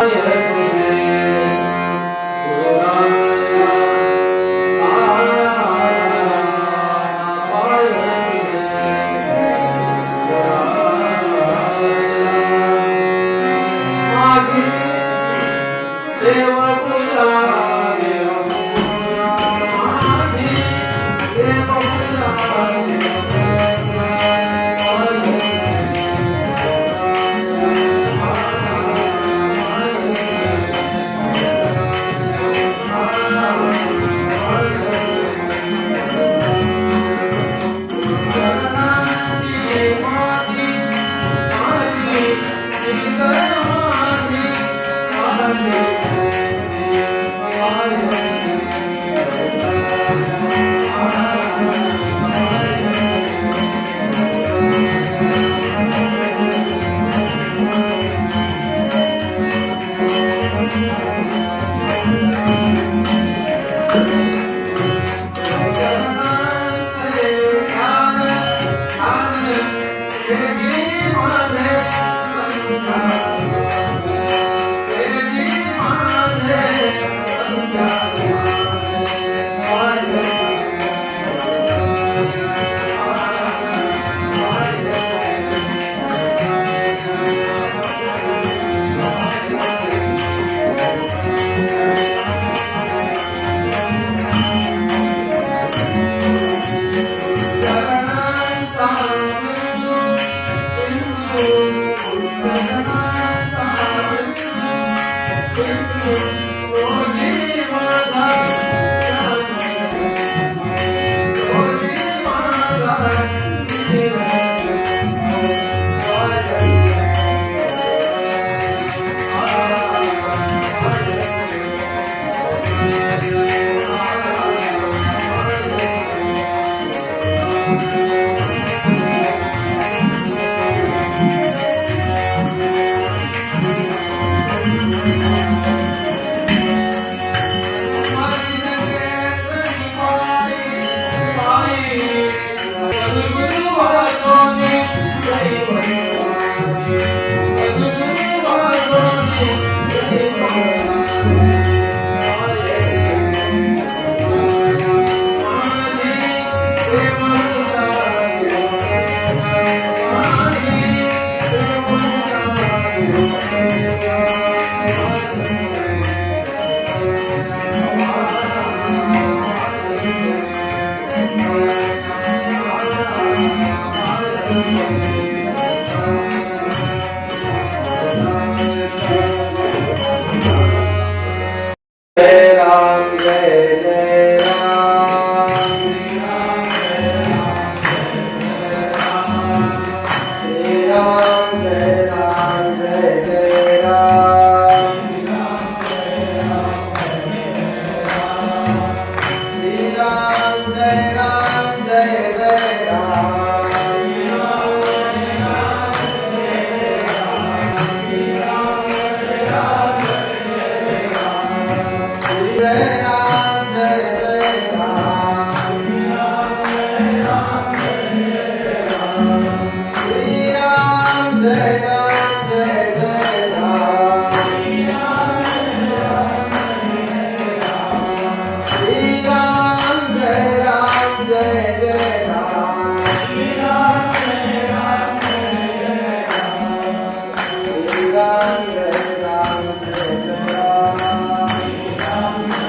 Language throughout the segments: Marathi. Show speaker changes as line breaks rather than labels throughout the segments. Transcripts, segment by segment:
जय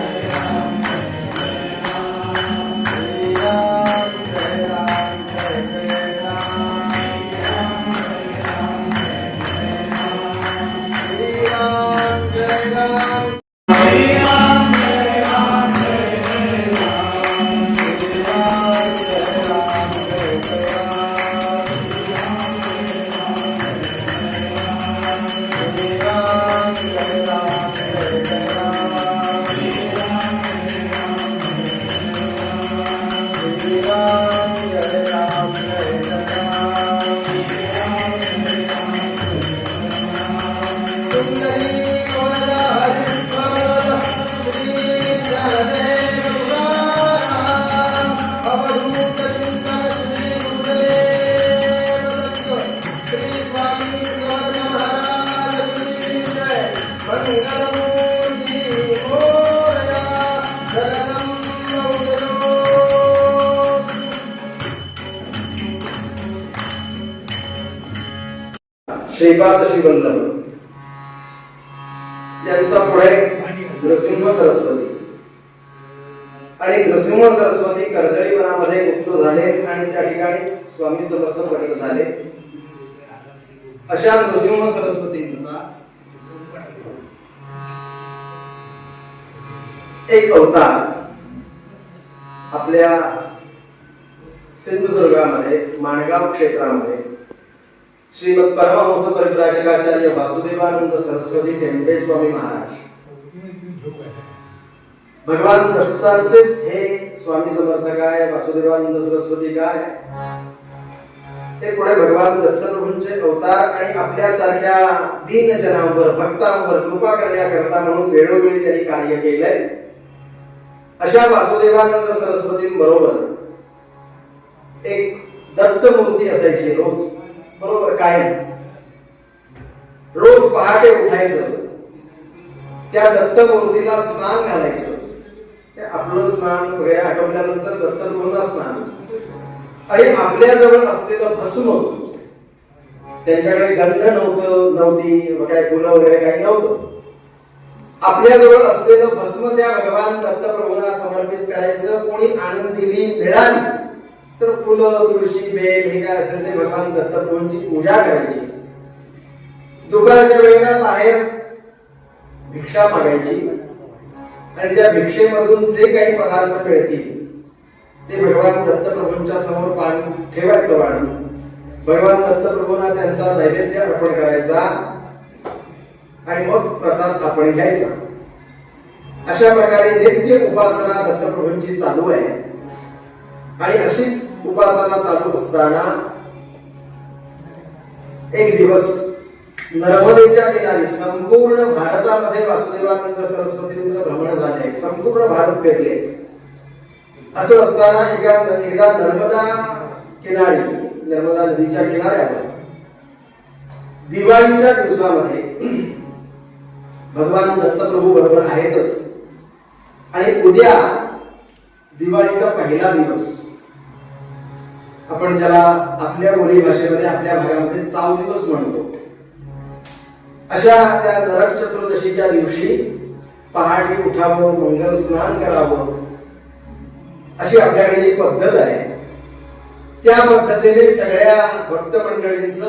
Amen. श्रीपाद श्रीवल्लभ त्यांचा पुढे नृसिंह सरस्वती. आणि नृसिंह सरस्वती कर्दळीवनामध्ये मुक्त झाले आणि त्या ठिकाणीच स्वामी समर्थ प्रकट झाले. अशा नृसिंह सरस्वतींचा एक अवतार आपल्या सिंधुदुर्गामध्ये माणगाव क्षेत्रामध्ये श्रीमद परमहंस परिव्राजकाचार्य वासुदेवानंद सरस्वती टेंबे स्वामी महाराज. भगवान दत्तांचेच हे स्वामी समर्थ काय वासुदेवानंद सरस्वती काय? ते पुढे भगवान दत्तप्रभूंचे अवतार आणि आपल्यासारख्या दीन जनांवर भक्तांवर कृपा करण्याकरता म्हणून वेळोवेळी त्यांनी कार्य केलंय. अशा वासुदेवानंद सरस्वतींबरोबर एक दत्त मूर्ती असायची रोज. बरोबर काय रोज पहाटे उठायचं. त्या दत्तमूर्तीला स्नान घालायचं. आपलं स्नान वगैरे आटवल्यानंतर दत्तप्रभूंना स्नान. आणि आपल्याजवळ असलेलं भस्म त्यांच्याकडे गंध नव्हतं नव्हती काय फुलं वगैरे काही नव्हतं. आपल्याजवळ असलेलं भस्म त्या भगवान दत्तप्रभूला समर्पित करायचं कोणी आणून दिली मिळाली. तर फुलं तुळशी बेल हे काय असेल ते भगवान दत्तप्रभूंची पूजा करायची. दुपारच्या वेळेला बाहेर भिक्षा मागायची. आणि त्या भिक्षेमधून जे काही पदार्थ मिळतील ते भगवान दत्तप्रभूंच्या समोर पान ठेवायचं वाढून. भगवान दत्तप्रभूंना त्यांचा नैवेद्य अर्पण करायचा आणि मग प्रसाद आपण घ्यायचा. अशा प्रकारे नित्य उपासना दत्तप्रभूंची चालू आहे. आणि अशीच उपासना चालू असताना एक दिवस नर्मदेच्या किनारी संपूर्ण भारतामध्ये वासुदेवानंद सरस्वतींचं भ्रमण झाले. संपूर्ण भारत फिरले असं असताना एका एकदा नर्मदा किनारी नर्मदा नदीच्या किनाऱ्यावर दिवाळीच्या दिवसामध्ये भगवान दत्तप्रभू बरोबर आहेतच. आणि उद्या दिवाळीचा पहिला दिवस. आपण ज्याला आपल्या बोली भाषेमध्ये आपल्या भागामध्ये चाव दिवस म्हणतो. अशा त्या नरक चतुर्दशीच्या दिवशी पहाटे उठावं मंगल स्नान करावं अशी आपल्याकडे एक पद्धत आहे. त्या पद्धतीने सगळ्या भक्त मंडळींच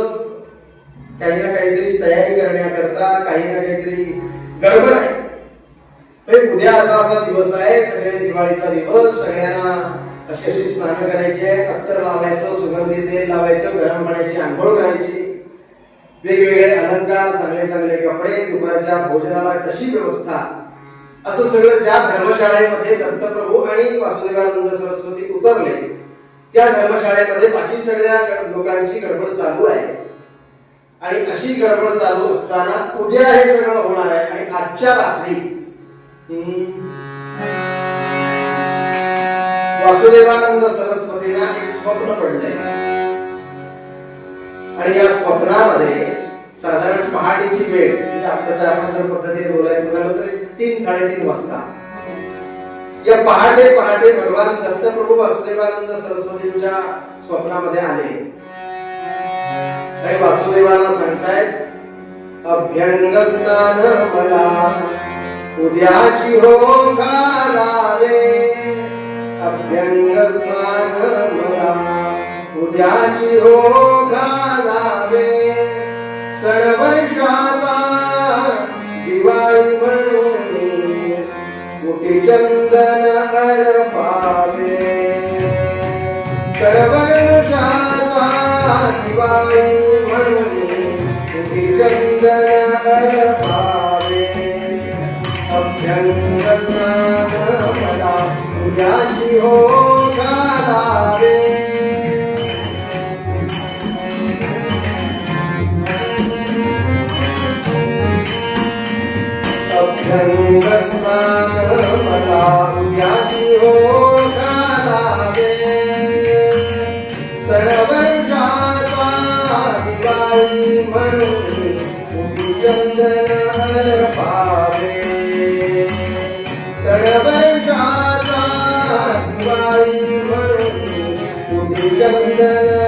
काही ना काहीतरी तयारी करण्याकरता काही ना काहीतरी गडबड आहे. उद्या असा असा दिवस आहे सगळ्या दिवाळीचा दिवस सगळ्यांना अशी अशी स्नान करायची आहे अत्तर लावायचं सुगंधी तेल लावायचं गरम पाण्याची आंघोळ करायची. वेगवेगळे अलंकार चांगले चांगले कपडे दुपारच्या भोजनाला तशी व्यवस्था. असं सगळं ज्या धर्मशाळेमध्ये दत्तप्रभू आणि वासुदेवानंद सरस्वती उतरले त्या धर्मशाळेमध्ये बाकी सगळ्या लोकांची गडबड चालू आहे. आणि अशी गडबड चालू असताना उद्या हे सगळं होणार आहे आणि आजच्या रात्री. वासुदेवानंद सरस्वतीला एक स्वप्न पडले आणि या स्वप्नामध्ये साधारण पहाटेची वेळ म्हणजे आताच्या आपण जर पद्धतीने बोलायचं झालं तर तीन साडेतीन वाजता. या पहाटे पहाटे भगवान दत्तप्रभू वासुदेवानंद सरस्वतींच्या स्वप्नामध्ये आले. आणि वासुदेवांना सांगतायत अभ्यंग स्नान मला उद्याची हो घालावे व्यंग स्नान मला उद्याची हो घालावे सण दिवाळी म्हणून कुठे चंदन अर्पावे सण दिवाळी म्हणून कुठे चंदन अर्पावे उद्याची हो Yeah.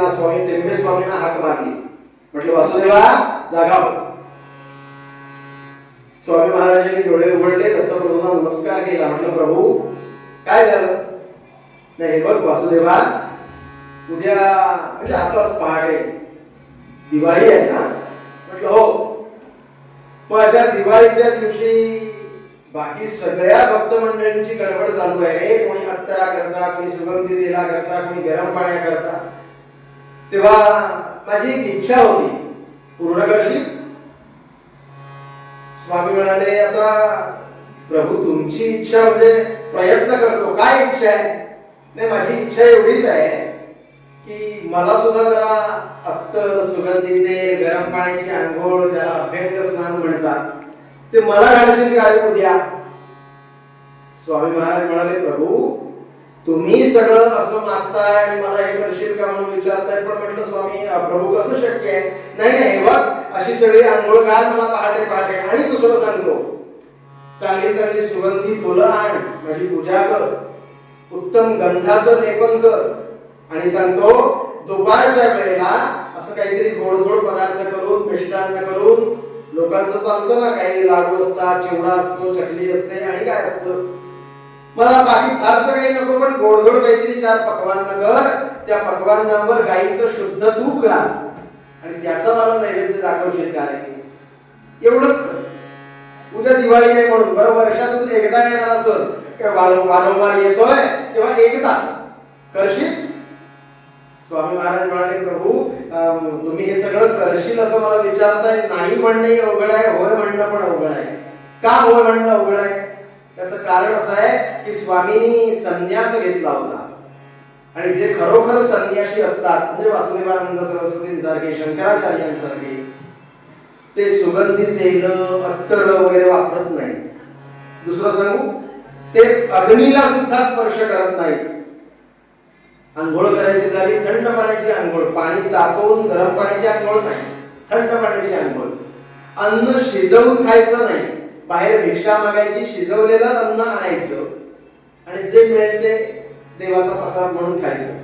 सरस्वतींना स्वामी टेंबे स्वामींना हाक मारली म्हटलं वासुदेवा जागा स्वामी महाराजांनी डोळे उघडले दत्तप्रभूंना नमस्कार केला. म्हटलं प्रभू काय झालं? नाही हे बघ वासुदेवा उद्या म्हणजे आताच पहाटे दिवाळी आहे ना? म्हटलं हो. मग अशा दिवाळीच्या दिवशी बाकी सगळ्या भक्त मंडळींची गडबड चालू आहे. कोणी अत्तरा करता कोणी सुगंधी तेला करता कोणी गरम पाण्या करता तेव्हा माझी एक इच्छा होती. पूर्ण करशील? स्वामी म्हणाले आता प्रभू तुमची इच्छा म्हणजे प्रयत्न करतो. काय इच्छा आहे? नाही माझी इच्छा एवढीच आहे की मला सुद्धा जरा अत्तर सुगंधी तेल गरम पाण्याची आंघोळ ज्याला अभ्यंग स्नान म्हणतात ते मला घालशील काय उद्या? स्वामी महाराज म्हणाले प्रभू तुम्ही सगळं असं मागताय आणि मला हे करशील का म्हणून विचारताय. पण म्हटलं स्वामी प्रभू कसं शक्य आहे? नाही नाही बघ अशी सगळी आंघोळ घाल मला पहाटे पहाटे. आणि दुसरं सांगतो. चांगली चांगली सुगंधी फुलं आण माझी पूजा कर. उत्तम गंधाचं लेपन कर. आणि सांगतो दुपारच्या वेळेला असं काहीतरी गोड गोड पदार्थ करून मिष्टान्न करून लोकांचं चालतं ना काही लाडू असतात चिवडा असतो चकली असते आणि काय असतं? मला बाकी फारसं काही नको पण गोडधोड काहीतरी चार पकवान कर. त्या पकवानावर गाईचं शुद्ध तूप घाल. आणि त्याचा मला नैवेद्य दाखवशील का एवढंच कर. उद्या दिवाळी आहे म्हणून बरं वर्षातून एकदा येणार असं वारं- वारंवार येतोय तेव्हा एकदाच. करशील? स्वामी महाराज म्हणाले प्रभू तुम्ही हे सगळं करशील असं मला विचारताय. नाही म्हणणे अवघड आहे होय म्हणणं पण अवघड आहे. का होय म्हणणं अवघड आहे? त्याचं कारण असं आहे की स्वामींनी संन्यास घेतला होता. आणि जे खरोखर संन्याशी असतात म्हणजे वासुदेवानंद सरस्वतींसारखे शंकराचार्यांसारखे ते सुगंधी तेल अत्तर वगैरे वापरत नाहीत. दुसरं सांगू ते अग्नीला सुद्धा स्पर्श करत नाहीत. आंघोळ करायची झाली थंड पाण्याची आंघोळ पाणी तापवून गरम पाण्याची आंघोळ नाही थंड पाण्याची आंघोळ. अन्न शिजवून खायचं नाही. बाहेर भिक्षा मागायची शिजवलेलं अन्न आणायचं. आणि जे मिळेल ते देवाचा प्रसाद म्हणून खायचं.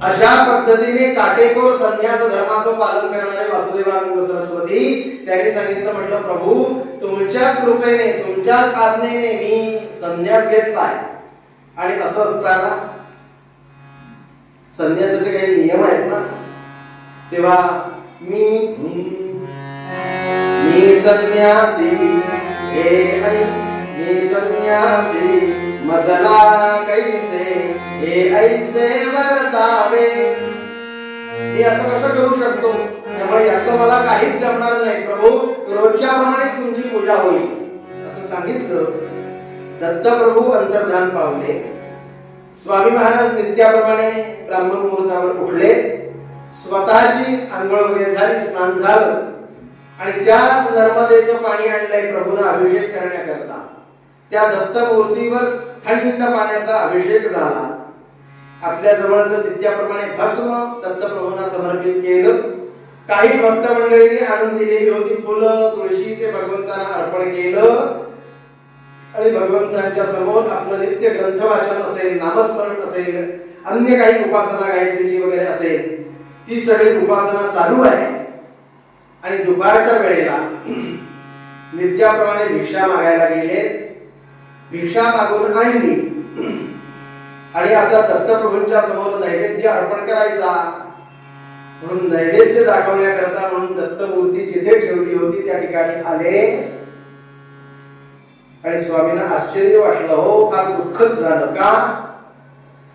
अशा पद्धतीने काटेकोर संन्यास धर्माचं पालन करणारे वासुदेवानंद सरस्वती त्यांनी सांगितलं म्हटलं प्रभू तुमच्याच कृपेने तुमच्याच आज्ञेने मी संन्यास घेतलाय. आणि असं असताना संन्यासाचे काही नियम आहेत ना तेव्हा मी ये संन्यासी हे ऐ मी संन्यासी मजला कैसे हे ऐसे वर्तावे मी असं कसं करू शकतो? त्यामुळे यातलं मला काहीच जमणार नाही. प्रभू रोजच्या प्रमाणेच तुमची पूजा होईल. असं सांगितलं. दत्तप्रभू अंतर्धान पावले. स्वामी महाराज नित्याप्रमाणे ब्राह्मण मुहूर्तावर उठले. स्वतःची आंघोळ वगैरे झाली स्नान झालं. आणि त्याच नर्मदेचं पाणी आणलंय प्रभूनं अभिषेक करण्याकरता. त्या दत्तमूर्तीवर थंड पाण्याचा अभिषेक झाला. आपल्या जवळच नित्याप्रमाणे भस्म दत्तप्रभूंना समर्पित केलं. काही भक्त मंडळींनी आणून दिलेली होती फुलं तुळशी ते भगवंतांना अर्पण केलं. आणि भगवंतांच्या समोर आपलं नित्य ग्रंथ वाचन असेल नामस्मरण असेल अन्य काही उपासना गायत्रीची वगैरे असेल ती सगळी उपासना चालू आहे. आणि दुपारच्या वेळेला नित्याप्रमाणे भिक्षा मागायला गेले. भिक्षा मागून आणली. आणि आता दत्तप्रभूंच्या समोर नैवेद्य अर्पण करायचा. म्हणून नैवेद्य दाखवण्याकरता म्हणून दत्तमूर्ती जिथे ठेवली होती त्या ठिकाणी आले. आणि स्वामींना आश्चर्य वाटलं हो फार दुःखच झालं का?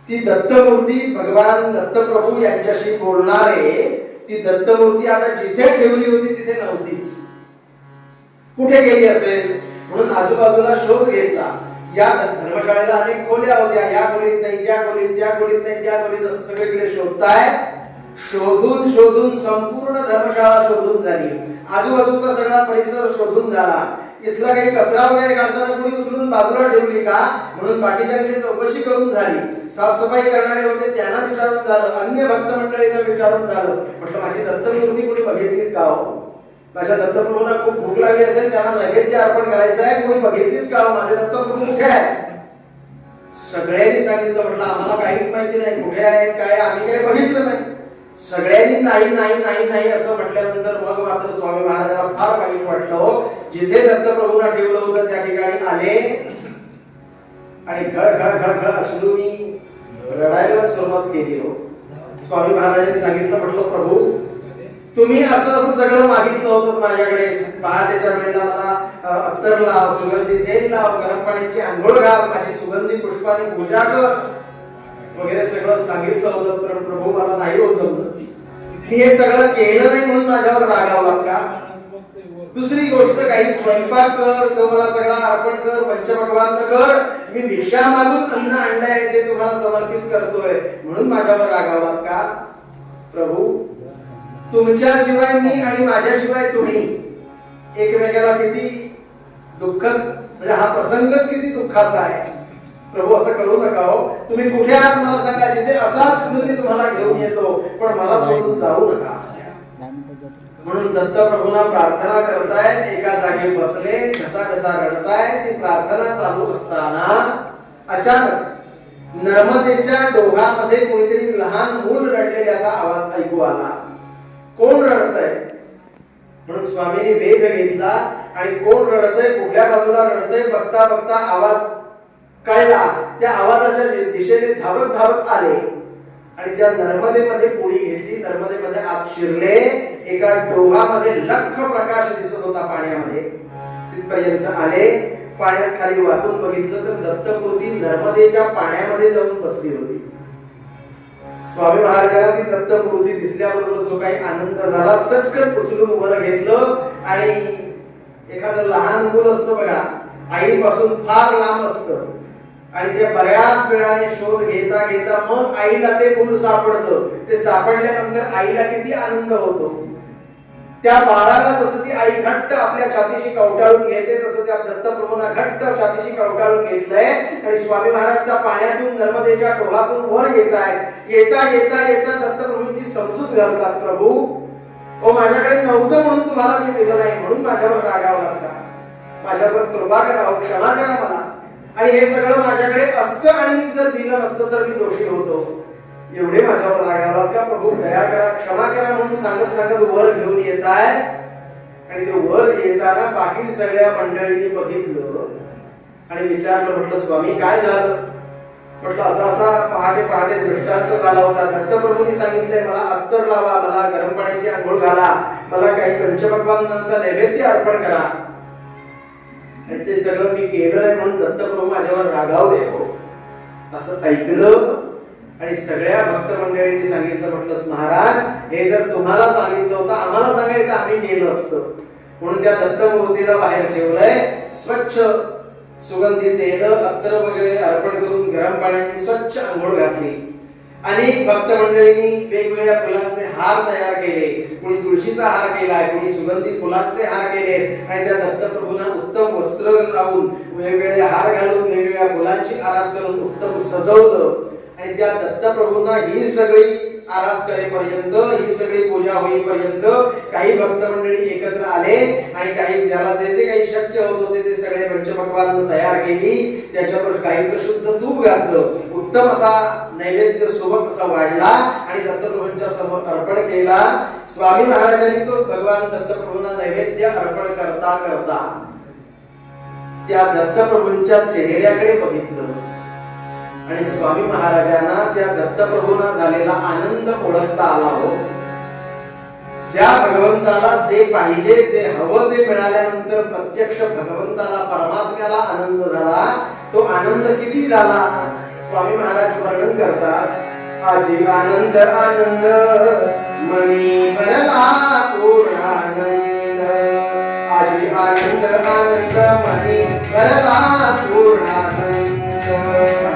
ती दत्तमूर्ती भगवान दत्तप्रभू यांच्याशी बोलणारे ती दत्तमूर्ती आता जिथे ठेवली होती तिथे नव्हतीच. कुठे गेली असेल? म्हणून आजूबाजूला शोध घेतला. या धर्मशाळेला अनेक खोल्या होत्या. या खोलीत नाही त्या खोलीत त्या खोलीत नाही त्या खोलीत असं सगळीकडे शोधताय. शोधून शोधून संपूर्ण धर्मशाळा शोधून झाली. आजूबाजूचा सगळा परिसर शोधून झाला. इथला काही कचरा वगैरे काढताना कुणी उचलून बाजूला ठेवली का? म्हणून बाकीच्यांकडे चौकशी करून झाली. साफसफाई करणारे होते त्यांना विचारून झालं. अन्य भक्त मंडळींना विचारून झालं. म्हटलं माझी दत्तमूर्ती कुणी बघितलीत का हो? माझ्या दत्तप्रभूंना खूप भूक लागली असेल त्यांना नैवेद्य अर्पण करायचं आहे. कोणी बघितलीत का हो? माझे दत्तप्रभू कुठे आहे सगळ्यांनी सांगितलं म्हटलं आम्हाला काहीच माहिती नाही. कुठे आहेत? काय आम्ही काही बघितलं नाही. सगळ्यांनी नाही नाही नाही नाही असं म्हटल्यानंतर मग मात्र स्वामी महाराजांना फार वाईट वाटलं हो. जिथे दत्तप्रभूंना ठेवलं होतं त्या ठिकाणी आले. आणि घळ घळ घळ घळ असलो मी रडायला सुरुवात केली हो. स्वामी महाराजांनी सांगितलं म्हटलं प्रभू तुम्ही असं असं सगळं मागितलं होतं माझ्याकडे. पहाटेच्या वेळेला मला अत्तर लाव सुगंधी तेल लाव गरम पाण्याची आंघोळ घाल माझी सुगंधी पुष्पाने पूजा कर. वगैरे सगळं सांगितलं होतं पण प्रभू मला नाही होत जमलं. मी हे सगळं केलं नाही म्हणून माझ्यावर रागावला का? दुसरी गोष्ट काही स्वयंपाक कर तो मला सगळा अर्पण कर पंचभगवान कर. मी भिक्षा मागून अन्न आणलंय आणि ते तुम्हाला समर्पित करतोय म्हणून माझ्यावर रागावलात का? प्रभू तुमच्याशिवाय मी आणि माझ्याशिवाय तुम्ही एकमेकाला किती दुःख म्हणजे हा प्रसंगच किती दुःखाचा आहे. प्रभू असं करू नका हो. तुम्ही कुठे आहात मला सांगा जिथे असाल तिथून मी तुम्हाला घेऊन येतो. पण मला सोडून जाऊ नका. म्हणून दत्त प्रभूंना प्रार्थना करतायत एका जागी बसले घसा घसा रडतायत ती प्रार्थना चालू असताना अचानक नर्मदेच्या डोहामध्ये कोणीतरी लहान मूल रडलेल्याचा आवाज ऐकू आला. कोण रडतय? म्हणून स्वामींनी वेध घेतला आणि कोण रडतय कुठल्या बाजूला रडतय बघता बघता आवाज कळला त्या आवाजाच्या दिशेने धावत धावत आले. आणि त्या नर्मदेमध्ये पोळी घेतली नर्मदेमध्ये आत शिरले. एका डोहामध्ये लख प्रकाश दिसत होता पाण्यामध्ये. तिथपर्यंत आले. पाण्यात खाली वाकून बघितलं तर दत्तमूर्ती नर्मदेच्या पाण्यामध्ये जाऊन बसली होती. स्वामी महाराजांना ती दत्तमूर्ती दिसल्याबरोबर जो काही आनंद झाला चटकन उचलून उभं घेतलं. आणि एखादं लहान मूल असतं बघा आईपासून फार लांब असतं. आणि ते बऱ्याच वेळाने शोध घेता घेता मग आईला ते मूल सापडतं. ते सापडल्यानंतर आईला किती आनंद होतो. त्या बाळाला जसं ती आई घट्ट आपल्या छातीशी कवटाळून घेते तसं त्या दत्तप्रभूंना घट्ट छातीशी कवटाळून घेतलंय. आणि स्वामी महाराज त्या पाण्यातून नर्मदेच्या डोहातून वर येत आहेत येता येता येता दत्तप्रभूंची समजूत घालतात प्रभू. ओ माझ्याकडे नव्हतं म्हणून तुम्हाला मी दिलं नाही म्हणून माझ्यावर रागावं लागला. माझ्यावर कृपा करा हो, क्षमा करा मला. आणि हे सगळं माझ्याकडे असतं आणि मी जर दिलं नसतं तर मी दोषी होतो. एवढे माझ्यावर रागावलात का प्रभू दया करा क्षमा करा म्हणून सांगत सांगत वर घेऊन येत आहे. आणि ते वर येताना बाकी सगळ्या मंडळींनी बघितलं. आणि विचारलं म्हटलं स्वामी काय झालं? म्हटलं असा असा पहाटे पहाटे दृष्टांत झाला होता. दत्तप्रभूंनी सांगितलंय मला अत्तर लावा मला गरम पाण्याची आंघोळ घाला मला काही पंचभगवानांचा नैवेद्य अर्पण करा. आणि ते सगळं मी केलं आहे म्हणून दत्तप्रभू माझ्यावर रागावले हो. असं ऐकलं आणि सगळ्या भक्त मंडळींनी सांगितलं म्हटलं महाराज हे जर तुम्हाला सांगितलं होतं आम्हाला सांगायचं आम्ही केलं असतं. म्हणून त्या दत्तमूर्तीला बाहेर ठेवलंय. स्वच्छ सुगंधी तेल अत्तर वगैरे अर्पण करून गरम पाण्याची स्वच्छ आंघोळ घातली. अनेक भक्त मंडळींनी वेगवेगळ्या फुलांचे हार तयार केले. कोणी तुळशीचा हार केला कोणी सुगंधी फुलांचे हार केले आणि त्या दत्तप्रभूंना उत्तम वस्त्र लावून वेगवेगळे हार घालून वेगवेगळ्या फुलांची आरास करून उत्तम सजवलं. आणि त्या दत्तप्रभूंना ही सगळी आरास करेपर्यंत ही सगळी पूजा होईपर्यंत काही भक्त मंडळी एकत्र आले आणि काही ज्याला जे जे काही शक्य होत होते ते सगळे पंचपक्वान तयार केली. त्याच्यावर काहीच शुद्ध तूप घातलं. उत्तम असा नैवेद्य सोबत असा वाढला आणि दत्तप्रभूंच्या समोर अर्पण केला. स्वामी महाराजांनी तो भगवान दत्तप्रभूंना नैवेद्य अर्पण करता करता त्या दत्तप्रभूंच्या चेहऱ्याकडे बघितलं. आणि स्वामी महाराजांना त्या दत्तप्रभूंना झालेला आनंद ओळखता आला हो. ज्या भगवंताला जे पाहिजे जे हवं ते मिळाल्यानंतर प्रत्यक्ष भगवंताला परमात्म्याला आनंद झाला तो आनंद किती झाला? स्वामी महाराज वर्णन करतात आजी आनंद आनंद मनी भरला पूर्णानंद आजी आनंद आनंद मनी भरला पूर्णानंद